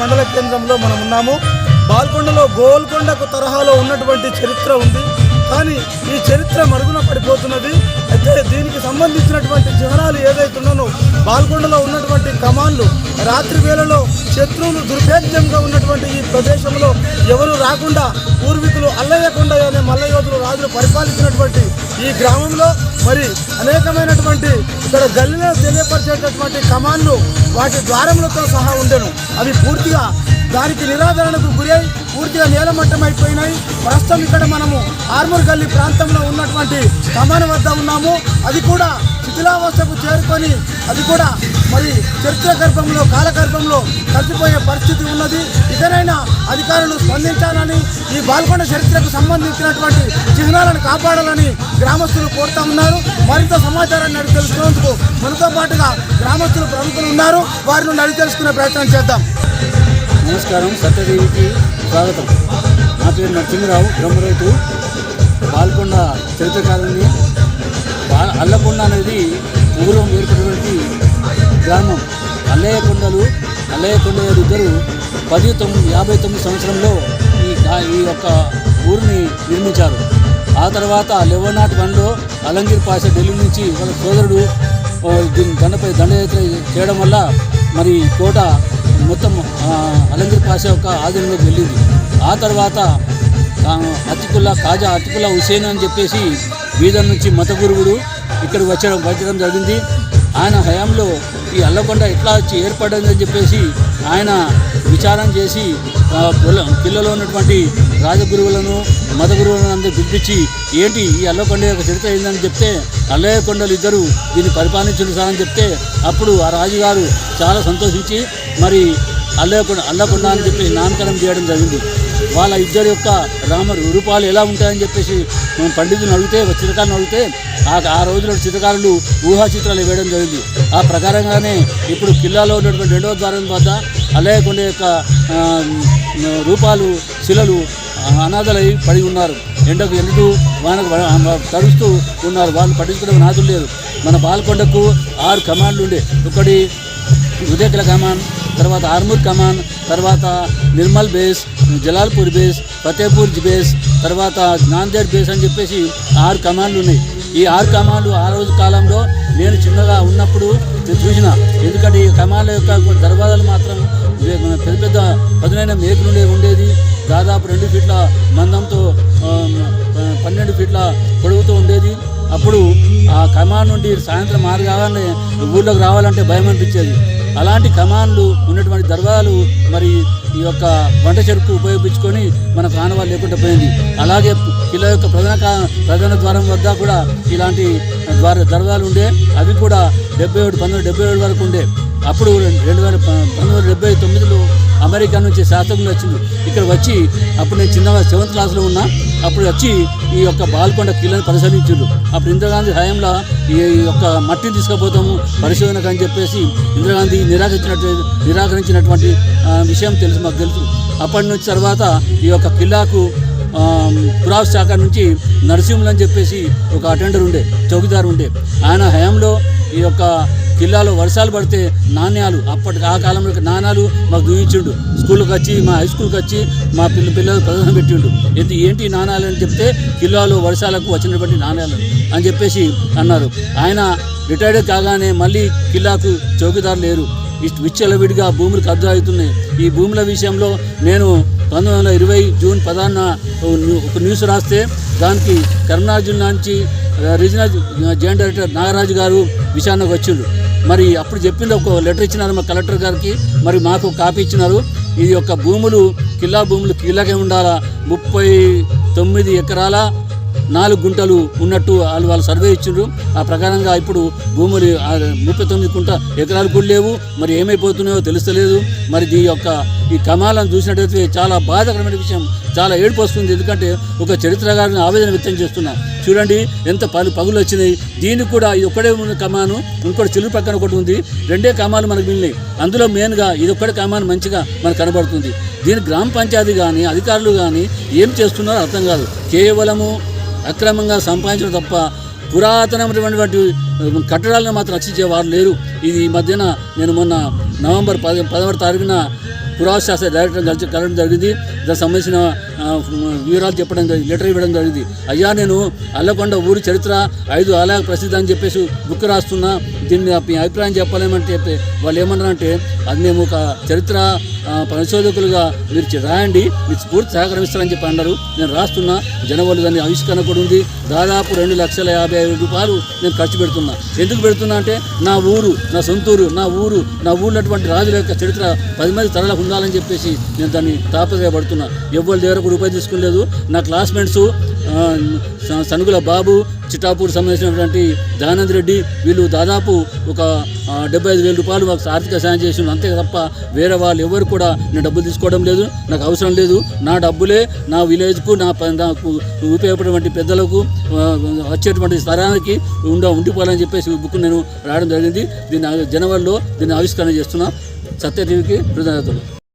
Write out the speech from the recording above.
మండల కేంద్రంలో మనం ఉన్నాము. బాల్కొండలో గోల్కొండకు తరహాలో ఉన్నటువంటి చరిత్ర ఉంది. కానీ ఈ చరిత్ర మరుగున పడిపోతున్నది. అయితే దీనికి సంబంధించినటువంటి చిహ్నాలు ఏదైతున్నానో బాల్కొండలో ఉన్నటువంటి కమాన్లు రాత్రి వేళలో శత్రువులు దుర్భేద్యంగా ఉన్నటువంటి ఈ ప్రదేశంలో ఎవరు రాకుండా పూర్వీకులు అల్లయ్యకుండా అనే మల్లయోధులు రాజులు పరిపాలించినటువంటి ఈ గ్రామంలో మరి అనేకమైనటువంటి ఇక్కడ గల్లీలో తెలియపరిచేటటువంటి కమాన్లు వాటి ద్వారములతో సహా ఉండెను. అవి పూర్తిగా దానికి నిరాదరణకు గురై పూర్తిగా నేలమట్టం అయిపోయినాయి ప్రస్తుతం ఇక్కడ మనము ఆర్మూర్గల్లి ప్రాంతంలో ఉన్నటువంటి కమాన్ వద్ద ఉన్నాము. అది కూడా శిథిలావస్థకు చేరుకొని అది కూడా మరి చరిత్ర గర్భంలో కాలగర్భంలో కలిసిపోయే పరిస్థితి ఉన్నది. ఇకనైనా అధికారులు స్పందించాలని ఈ బాల్కొండ చరిత్రకు సంబంధించినటువంటి చిహ్నాలను కాపాడాలని గ్రామస్తులు కోరుతా ఉన్నారు. మరింత సమాచారాన్ని అడిగి తెలుసుకునేందుకు మనతో పాటుగా గ్రామస్తులు ప్రముఖులు ఉన్నారు. వారి నుండి అడిగి తెలుసుకునే ప్రయత్నం చేద్దాం. నమస్కారం సత్యదేవికి స్వాగతం. నా పేరు నరసింహరావు బ్రహ్మరైతు పాల్కొండ చరిత్రకారుని అల్లకొండ అనేది పూర్వం ఏర్పడినటువంటి గ్రామం. అల్లయ్య కొండలు అల్లయ్య కొండ ఇద్దరు పది తొమ్మిది యాభై తొమ్మిది సంవత్సరంలో ఈ ఈ యొక్క ఊరిని నిర్మించారు. ఆ తర్వాత లెవెన్ నాట్ వన్లో అలంగీర్ పాష ఢిల్లీ నుంచి వాళ్ళ సోదరుడు దీని దండపై దండయాత్ర చేయడం వల్ల మరి కోట మొత్తం ఆ, పాషా యొక్క ఆధీనంలోకి వెళ్ళింది ఆ తర్వాత అతికుల్లా కాజా అతికుల్లా హుసేన్ అని చెప్పేసి బీదర్ నుంచి మత గురువుడు ఇక్కడ వచ్చడం వచ్చడం జరిగింది. ఆయన హయాంలో ఈ అల్లకొండ ఎట్లా వచ్చి ఏర్పడిందని చెప్పేసి ఆయన విచారం చేసి పిల్లలో ఉన్నటువంటి రాజగురువులను మత గురువులను అందరూ పిలిపించి ఏంటి ఈ అల్లకొండ యొక్క చరిత్ర ఏందని చెప్తే అల్లయ్య కొండలు ఇద్దరు దీన్ని పరిపాలించిన సార్ అని చెప్తే అప్పుడు ఆ రాజుగారు చాలా సంతోషించి మరి అల్లకొండ అల్లకొండ అని చెప్పి నామకరణం చేయడం జరిగింది. వాళ్ళ ఇద్దరు యొక్క రామ రూపాలు ఎలా ఉంటాయని చెప్పేసి మనం పండితులను అడిగితే చిత్రకారులను అడిగితే ఆ ఆ రోజుల్లో చిత్రకారులు ఊహా చిత్రాలు వేయడం జరిగింది. ఆ ప్రకారంగానే ఇప్పుడు కిల్లాలో ఉన్నటువంటి రెండవ ద్వారం వద్ద అల్లయ్యకొండ యొక్క రూపాలు శిలలు అనాథలై పడి ఉన్నారు. ఎండకు ఎండుతూ వానకు తరుస్తూ తడుస్తూ ఉన్నారు? వాళ్ళు పట్టించుకునే నాదులు లేదు మన బాల్కొండకు ఆరు కమాండ్లు ఉండే. ఒకటి ఉదయకల కమాండ్ తర్వాత ఆర్మూర్ కమాన్ తర్వాత Nirmal base Jalalpur base Fatehpur base తర్వాత నాందేడ్ బేస్ అని చెప్పేసి ఆరు కమాండ్లు ఉన్నాయి. ఈ ఆరు కమాండ్లు ఆ రోజు కాలంలో నేను చిన్నగా ఉన్నప్పుడు నేను చూసిన. ఎందుకంటే ఈ కమాండ్ల యొక్క దర్వాజాలు మాత్రం పెద్ద పెద్ద పదునైన మేకులుండే ఉండేది. దాదాపు రెండు ఫీట్ల మందంతో పన్నెండు ఫీట్ల పొడవుతో ఉండేది. అప్పుడు ఆ కమాన్ నుండి సాయంత్రం ఆరు కాగానే ఊళ్ళోకి రావాలంటే భయం అనిపించేది. అలాంటి కమాన్లు ఉన్నటువంటి దర్వాలు మరి ఈ యొక్క వంట చెరుకు ఉపయోగించుకొని మన ప్రాణవాళ్ళు లేకుండా పోయింది. అలాగే కిలో యొక్క ప్రధాన ప్రధాన ద్వారం వద్ద కూడా ఇలాంటి ద్వార దర్వాలు ఉండే. అవి కూడా డెబ్బై ఏడు పంతొమ్మిది డెబ్బై ఏడు వరకు ఉండే. అప్పుడు రెండు వేల పంతొమ్మిది వందల డెబ్బై తొమ్మిదిలో అమెరికా నుంచి శాస్త్రజ్ఞులు వచ్చింది ఇక్కడ వచ్చి అప్పుడు నేను చిన్న సెవెంత్ క్లాస్లో ఉన్నా అప్పుడు వచ్చి ఈ యొక్క బాల్కొండ కిల్లని పరిశీలించారు అప్పుడు ఇందిరాగాంధీ హయాంలో ఈ యొక్క మట్టిని తీసుకుపోతాము పరిశోధనకు అని చెప్పేసి ఇందిరాగాంధీ నిరాకరించినట్టు నిరాకరించినటువంటి విషయం తెలుసు మాకు తెలుసు. అప్పటి నుంచి తర్వాత ఈ యొక్క కిల్లాకు ఆ, శాఖ నుంచి నరసింహులు అని చెప్పేసి ఒక అటెండర్ ఉండే చౌకీదారు ఉండే. ఆయన హయాంలో ఈ యొక్క కిల్లాలో వర్షాలు పడితే నాణ్యాలు అప్పటి ఆ కాలంలో నాణ్యాలు మాకు దూయించిండు. స్కూల్కి వచ్చి మా హై స్కూల్కి వచ్చి మా పిల్ల పిల్లలు ప్రదర్శన పెట్టిండు. ఇది ఏంటి నాణ్యాలు అని చెప్తే జిల్లాలో వర్షాలకు వచ్చినటువంటి నాణ్యాలు అని చెప్పేసి అన్నారు. ఆయన రిటైర్డ్ కాగానే మళ్ళీ కిల్లాకు చౌకీదారు లేరు. ఇష్ట- విచ్చలవిడిగా భూములు కబ్జా అవుతున్నాయి. ఈ భూముల విషయంలో నేను పంతొమ్మిది వందల ఇరవై జూన్ పదహారున ఒక న్యూస్ రాస్తే దానికి కరీంనగర్ జిల్లా నుంచి రీజనల్ జాయింట్ డైరెక్టర్ నాగరాజు గారు విషయానికి వచ్చిండు మరి అప్పుడు చెప్పింది ఒక లెటర్ ఇచ్చినారు మా కలెక్టర్ గారికి. మరి మాకు కాపీ ఇచ్చినారు. ఇది యొక్క భూములు కిల్లా భూములు కీలకే ఉండాలా? ముప్పై తొమ్మిది ఎకరాల నాలుగు గుంటలు ఉన్నట్టు వాళ్ళు వాళ్ళు సర్వే ఇచ్చిండ్రు. ఆ ప్రకారంగా ఇప్పుడు భూములు ముప్పై తొమ్మిది కుంట ఎకరాలు కూడా లేవు. మరి ఏమైపోతున్నాయో తెలుస్తలేదు. మరి ఈ యొక్క ఈ కమాలను చూసినట్టయితే చాలా బాధాకరమైన విషయం. చాలా ఏడుపు వస్తుంది. ఎందుకంటే ఒక చరిత్రకారుని ఆవేదన వ్యక్తం చేస్తున్నా. చూడండి ఎంత పలు పగులు వచ్చినాయి. దీనికి కూడా ఇది ఒక్కడే ఉన్న కమాను ఇంకోటి చిలురు పక్కన ఒకటి ఉంది. రెండే కమాలు మనకు మిగిలినాయి. అందులో మెయిన్గా ఇది ఒక్కడే కమాను మంచిగా మనకు కనబడుతుంది. దీని గ్రామ పంచాయతీ కానీ అధికారులు కానీ ఏం చేస్తున్నారో అర్థం కాదు. కేవలము అక్రమంగా సంపాదించడం తప్ప పురాతనమైనటువంటి కట్టడాలను మాత్రం రక్షించే వారు లేరు. ఇది ఈ మధ్యన నేను మొన్న నవంబర్ పది పదవ తారీఖున పురాశాస్త్ర డైరెక్టర్ కలిసి కలవడం జరిగింది. దానికి సంబంధించిన వివరాలు చెప్పడం లెటర్ ఇవ్వడం జరిగింది. అయ్యా నేను అల్లకొండ ఊరి చరిత్ర ఐదు ఆలయ ప్రసిద్ధి అని చెప్పేసి బుక్ రాస్తున్నా. దీన్ని మీ అభిప్రాయం చెప్పలేమంటే చెప్పి వాళ్ళు ఏమన్నారంటే అది మేము ఒక చరిత్ర పరిశోధకులుగా మీరు రాయండి మీరు స్ఫూర్తి సహకరిస్తారని చెప్పి అన్నారు. నేను రాస్తున్నా. జనవరి దాని ఆవిష్కరణ కూడా ఉంది. దాదాపు రెండు లక్షల యాభై ఐదు రూపాయలు నేను ఖర్చు పెడుతున్నా. ఎందుకు పెడుతున్నా అంటే నా ఊరు నా సొంతూరు నా ఊరు నా ఊరినటువంటి రాజుల యొక్క చరిత్ర పది మంది తరలకు ఉండాలని చెప్పేసి నేను దాన్ని తాపత్రయపడుతున్నా ఎవరి దగ్గర కూడా రూపాయి తీసుకోలేదు నా క్లాస్మేట్స్ సనుగుల బాబు చిటాపూర్ సంబంధించినటువంటి దయానంద్ రెడ్డి వీళ్ళు దాదాపు ఒక డెబ్బై ఐదు వేల రూపాయలు మాకు ఆర్థిక సాయం చేసి అంతే తప్ప వేరే వాళ్ళు ఎవరు కూడా నేను డబ్బులు తీసుకోవడం లేదు. నాకు అవసరం లేదు. నా డబ్బులే నా విలేజ్కు నా ప- నాకు ఉపయోగపడేటువంటి పెద్దలకు వచ్చేటువంటి స్థలానికి ఉండ ఉండిపోవాలని చెప్పేసి బుక్ నేను రాయడం జరిగింది. దీన్ని జనవరిలో దీన్ని ఆవిష్కరణ చేస్తున్నా. సత్యదేవికి కృతజ్ఞతలు.